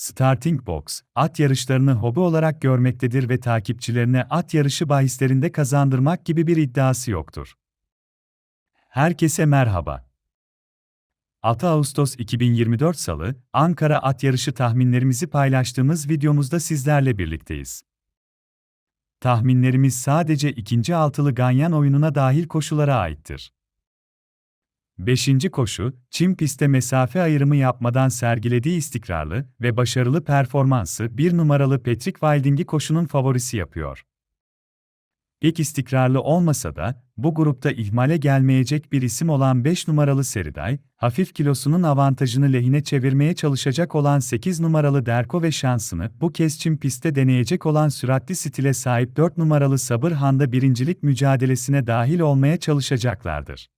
Starting Box, at yarışlarını hobi olarak görmektedir ve takipçilerine at yarışı bahislerinde kazandırmak gibi bir iddiası yoktur. Herkese merhaba. 6 Ağustos 2024 Salı, Ankara at yarışı tahminlerimizi paylaştığımız videomuzda sizlerle birlikteyiz. Tahminlerimiz sadece ikinci altılı ganyan oyununa dahil koşulara aittir. 5. koşu, çim pistte mesafe ayrımı yapmadan sergilediği istikrarlı ve başarılı performansı bir numaralı Patrick Wilding'i koşunun favorisi yapıyor. Pek istikrarlı olmasa da, bu grupta ihmale gelmeyecek bir isim olan 5 numaralı Seriday, hafif kilosunun avantajını lehine çevirmeye çalışacak olan 8 numaralı Derko ve şansını bu kez çim pistte deneyecek olan süratli stile sahip 4 numaralı Sabır Han'da birincilik mücadelesine dahil olmaya çalışacaklardır.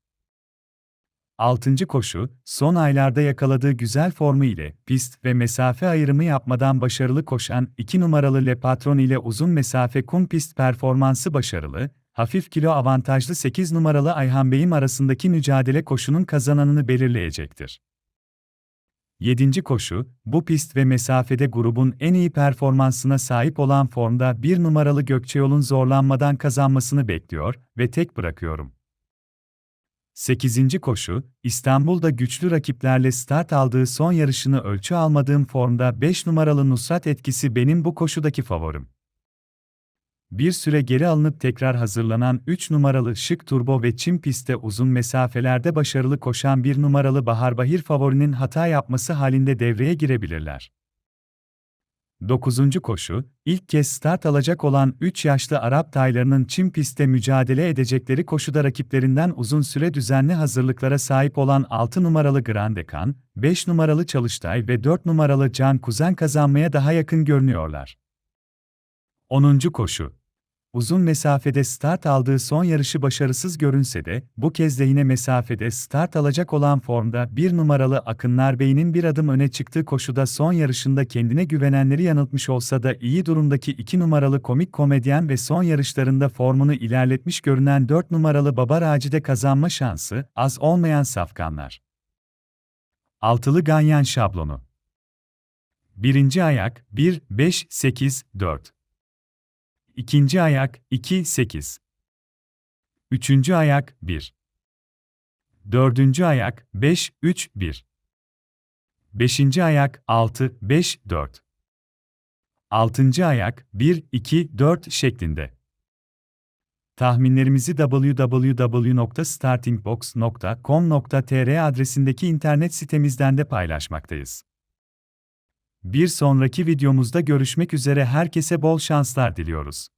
6. koşu, son aylarda yakaladığı güzel formu ile pist ve mesafe ayrımı yapmadan başarılı koşan 2 numaralı Le Patron ile uzun mesafe kum pist performansı başarılı, hafif kilo avantajlı 8 numaralı Ayhan Bey'im arasındaki mücadele koşunun kazananını belirleyecektir. 7. koşu, bu pist ve mesafede grubun en iyi performansına sahip olan formda 1 numaralı Gökçeyol'un zorlanmadan kazanmasını bekliyor ve tek bırakıyorum. 8. koşu, İstanbul'da güçlü rakiplerle start aldığı son yarışını ölçü almadığım formda 5 numaralı Nusrat etkisi benim bu koşudaki favorim. Bir süre geri alınıp tekrar hazırlanan 3 numaralı Şık Turbo ve Çim pistte uzun mesafelerde başarılı koşan 1 numaralı Bahar Bahir favorinin hata yapması halinde devreye girebilirler. 9. koşu, ilk kez start alacak olan 3 yaşlı Arap taylarının çim pistte mücadele edecekleri koşuda rakiplerinden uzun süre düzenli hazırlıklara sahip olan 6 numaralı Grandekan, 5 numaralı Çalıştay ve 4 numaralı Can Kuzen kazanmaya daha yakın görünüyorlar. 10. koşu Uzun mesafede start aldığı son yarışı başarısız görünse de, bu kez de yine mesafede start alacak olan formda bir numaralı Akınlar Bey'in bir adım öne çıktığı koşuda son yarışında kendine güvenenleri yanıltmış olsa da iyi durumdaki iki numaralı komik komedyen ve son yarışlarında formunu ilerletmiş görünen 4 numaralı Baba Raci'de kazanma şansı az olmayan safkanlar. Altılı Ganyan şablonu Birinci ayak 1, 5, 8, 4 İkinci ayak 2 8. Üçüncü ayak 1. Dördüncü ayak 5 3 1. Beşinci ayak 6 5 4. Altıncı ayak 1 2 4 şeklinde. Tahminlerimizi www.startingbox.com.tr adresindeki internet sitemizden de paylaşmaktayız. Bir sonraki videomuzda görüşmek üzere herkese bol şanslar diliyoruz.